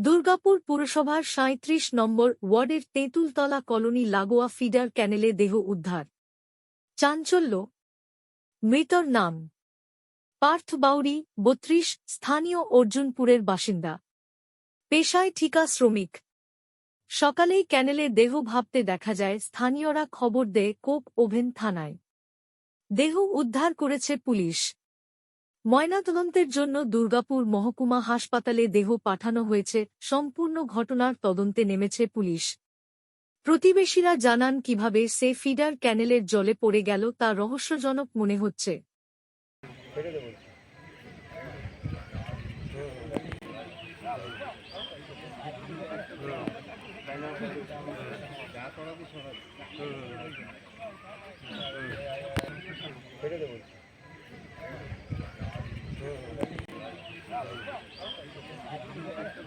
দুর্গাপুর পুরসভার সাঁত্রিশ নম্বর ওয়ার্ডের তেঁতুলতলা কলোনি লাগোয়া ফিডার ক্যানেলে দেহ উদ্ধার। চাঞ্চল্য। মৃতর নাম। পার্থ বাউরি বত্রিশ, স্থানীয় অর্জুনপুরের বাসিন্দা। পেশায় ঠিকা শ্রমিক। সকালেই ক্যানেলে দেহ ভাবতে দেখা যায়, স্থানীয়রা খবর দেয় কোক ওভেন থানায়। দেহ উদ্ধার করেছে পুলিশ। ময়নাতদন্তের জন্য দুর্গাপুর মহকুমা হাসপাতালে দেহ পাঠানো হয়েছে, সম্পূর্ণ ঘটনার তদন্তে নেমেছে পুলিশ। প্রতিবেশীরা জানান কীভাবে সে ফিডার ক্যানেলের জলে পড়ে গেল তা রহস্যজনক মনে হচ্ছে।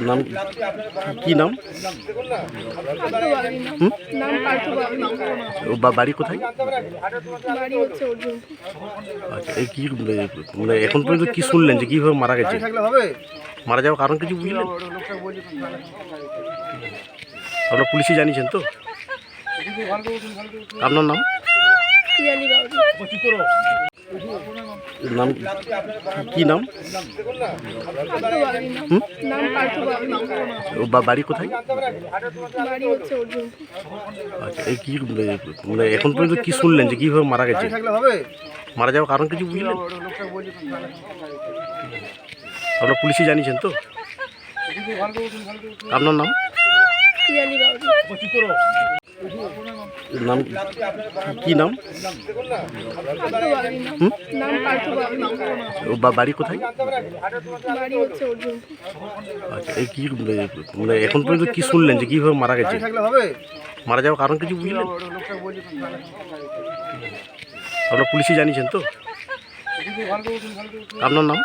নাম বাবু ও বা- বাড়ি কোথায়? বাড়ি হচ্ছে অর্জুন আচ্ছা এই কি মানে এখন পর্যন্ত কি শুনলেন যে কীভাবে মারা গেছে? মারা যাওয়ার কারণ কিছু বুঝলেন? আপনার পুলিশে জানিয়েছেন তো? আপনার নাম? নাম কি নাম? বাড়ি কোথায়? আচ্ছা এই কি মানে এখন পর্যন্ত কি শুনলেন যে কীভাবে মারা গেছে? মারা যাওয়ার কারণ কিছু বুঝলেন? আপনার পুলিশে জানিয়েছেন তো? আপনার নাম? নাম কি নাম? বাড়ি কোথায়? আচ্ছা এই কি মানে এখন পর্যন্ত কি শুনলেন যে কীভাবে মারা গেছে? মারা যাওয়ার কারণ কিছু বুঝলেন? আপনার পুলিশে জানিয়েছেন তো? আপনার নাম?